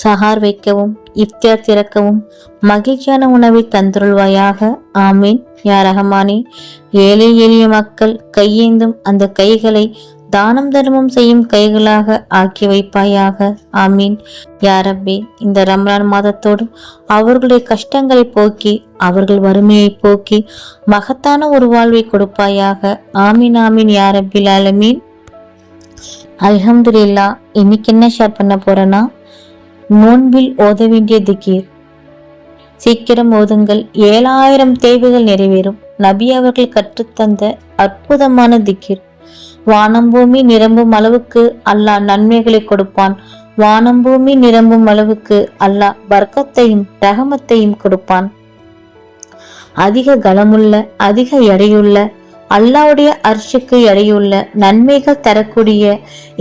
சஹார் வைக்கவும் இஃப்தியார் திறக்கவும் மகிழ்ச்சியான உணவை தந்துருள்வாயாக ஆமீன். யா ரஹமானே ஏழை எளிய மக்கள் கையேந்தும் அந்த கைகளை தானம் தர்மம் செய்யும் கைகளாக ஆக்கி வைப்பாயாக. ஆமீன். யாரப்பே இந்த ரம்லான் மாதத்தோடு அவர்களுடைய கஷ்டங்களை போக்கி அவர்கள் வறுமையை போக்கி மகத்தான ஒரு வாழ்வை கொடுப்பாயாக. ஆமீன் ஆமீன் யாரப்பில் அலமீன் ஆலமீன். இன்னைக்கு என்ன ஷேர் பண்ண போறேன்னா நோன்பில் ஓத வேண்டிய திக்கீர். சீக்கிரம் ஓதுங்கள். ஏழாயிரம் தேவைகள் நிறைவேறும். நபி அவர்கள் கற்றுத்தந்த அற்புதமான திக்கீர். வானம் பூமி நிரம்பும் அளவுக்கு அல்லாஹ் நன்மைகளை கொடுப்பான். வானம் பூமி நிரம்பும் அளவுக்கு அல்லாஹ் வர்க்கத்தையும் ரகமத்தையும் கொடுப்பான். அதிக கலமுள்ள அதிக எடையுள்ள அல்லாவுடைய அர்ஷுக்கு எடையுள்ள நன்மைகள் தரக்கூடிய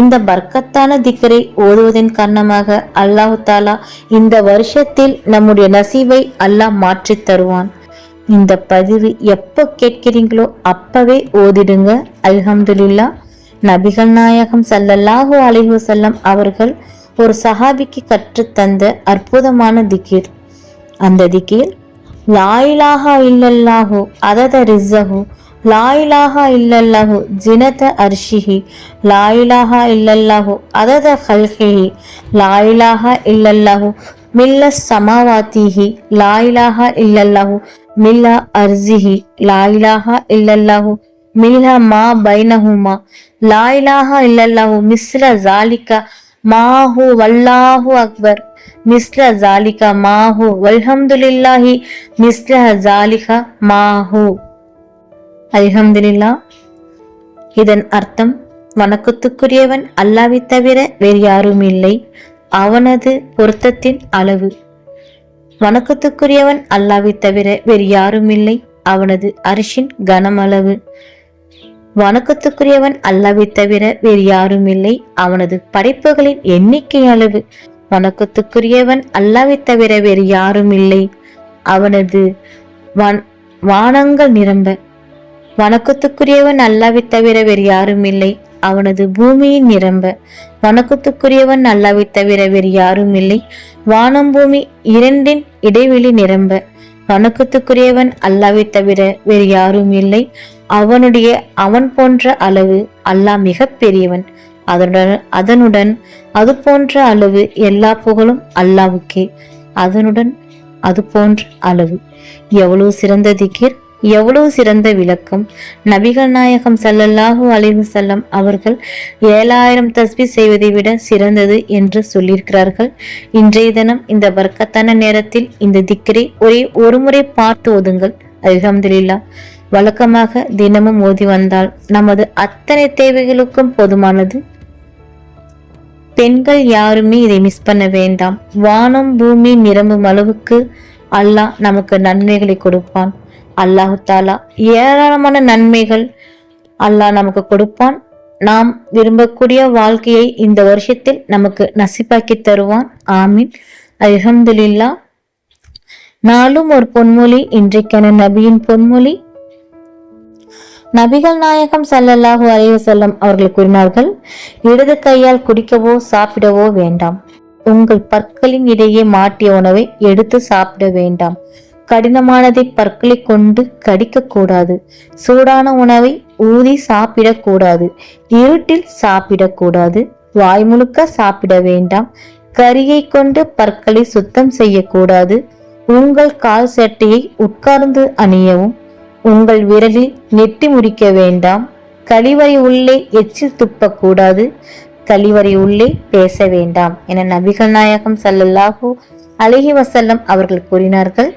இந்த பர்க்கத்தான திக்கரை ஓதுவதன் காரணமாக அல்லாஹு தாலா இந்த வருஷத்தில் நம்முடைய நசீவை அல்லாஹ் மாற்றித் தருவான். இந்த பதிவு எப்போ கேட்கிறீங்களோ அப்பவே ஓதிடுங்க. அல்ஹம்துலில்லா. நபிகள் நாயகம் சல்லல்லாஹு அலைஹி செல்லம் அவர்கள் ஒரு சஹாபிக்கு கற்றுத்தந்த அற்புதமான திக்கீர். அந்த திக்கீர் லாயிலாஹா இல்லல்லாஹு அதத ரிஸ்ஸஹு லாயிலாஹா இல்லல்லாஹு ஜினத அர்ஷிஹி. லாயிலாஹா இல்லல்லாஹு அதத ஹல்ஹிஹி லாயிலாஹா இல்லல்லாஹு மில்ல சமாவாத்திஹி. லாயிலாஹா இல்லல்லாஹு மில்ல அர்ஜிஹி லாயிலாஹா இல்லல்லாஹு மில்ல மா பைனஹுமா. லாயிலாஹா இல்லல்லாஹு மிஸ்ர ஜாலிக மாஹு வல்லாஹு அக்பர். மிஸ்ல ஜாலிக மாஹு வல்ஹம்துலில்லாஹி மிஸ்ல ஜாலிக மாஹு அல்ஹம்துலில்லா. இதன் அர்த்தம் வணக்கத்துக்குரியவன் அல்லாவை தவிர வேறு யாரும் இல்லை. அவனது பொருத்தத்தின் அளவு. வணக்கத்துக்குரியவன் அல்லாவை தவிர வேறு யாரும் இல்லை. அவனது அரிசின் கனமளவு. வணக்கத்துக்குரியவன் அல்லாவை தவிர வேறு யாரும் இல்லை. அவனது படைப்புகளின் எண்ணிக்கை அளவு. வணக்கத்துக்குரியவன் அல்லாவை தவிர வேறு யாரும் இல்லை. அவனது வானங்கள் நிரம்ப. வணக்கத்துக்குரியவன் அல்லாவை தவிர வேறு யாரும் இல்லை. அவனது பூமியின் நிரம்ப. வணக்கத்துக்குரியவன் அல்லாவை தவிர வேறு யாரும் இல்லை. வானம் பூமி இரண்டின் இடைவெளி நிரம்ப. வணக்கத்துக்குரியவன் அல்லாவை தவிர வேறு யாரும் இல்லை. அவனுடைய அவன் போன்ற அளவு அல்லாஹ் மிக பெரியவன். அதனுடன் அதனுடன் அது போன்ற அளவு எல்லா புகழும் அல்லாவுக்கே அதனுடன் அது போன்ற அளவு. எவ்வளவு சிறந்த திகிர் எவ்வளவு சிறந்த விளக்கம். நபிகள் நாயகம் சல்லல்லாஹு அலைஹி செல்லம் அவர்கள் ஏழாயிரம் தஸ்பி செய்வதை விட சிறந்தது என்று சொல்லியிருக்கிறார்கள். இன்றைய தினம் இந்த வர்க்கத்தான நேரத்தில் இந்த திக்கரை ஒரே ஒரு முறை பார்த்து ஓதுங்கள். அலமதுல்லா வழக்கமாக தினமும் ஓதி வந்தால் நமது அத்தனை தேவைகளுக்கும் போதுமானது. பெண்கள் யாருமே இதை மிஸ் பண்ண வேண்டாம். வானம் பூமி நிரம்பும் அளவுக்கு அல்லாஹ் நமக்கு நன்மைகளை கொடுப்பான். அல்லாஹு தாலா ஏராளமான நன்மைகள் அல்லாஹ் நமக்கு கொடுப்பான். நாம் விரும்பக்கூடிய வாழ்க்கையை இந்த வருஷத்தில் நமக்கு நசிப்பாக்கி தருவான். ஆமீன். அலமதுல்லா நாளும் ஒரு பொன்மொழி இன்றைக்கான நபியின் பொன்மொழி. நபிகள் நாயகம் சல்லல்லாஹு அலைஹி அவர்கள் கூறினார்கள் இடது கையால் குடிக்கவோ சாப்பிடவோ வேண்டாம். உங்கள் பற்களின் இடையே மாட்டிய உணவை எடுத்து சாப்பிட வேண்டாம். கடினமானதை பற்களை கொண்டு கடிக்கக்கூடாது. சூடான உணவை ஊதி சாப்பிடக்கூடாது. இருட்டில் சாப்பிடக்கூடாது. வாய் முழுக்க சாப்பிட வேண்டாம். கரியை கொண்டு பற்களை சுத்தம் செய்யக்கூடாது. உங்கள் கால் சட்டையை உட்கார்ந்து அணியவும். உங்கள் விரலில் நெட்டி முறிக்க வேண்டாம். கழிவறை உள்ளே எச்சில் துப்பக்கூடாது. கழிவறை உள்ளே பேச வேண்டாம். என நபிகள் நாயகம் சல்லல்லாஹூ அலைஹி வசல்லம் அவர்கள் கூறினார்கள்.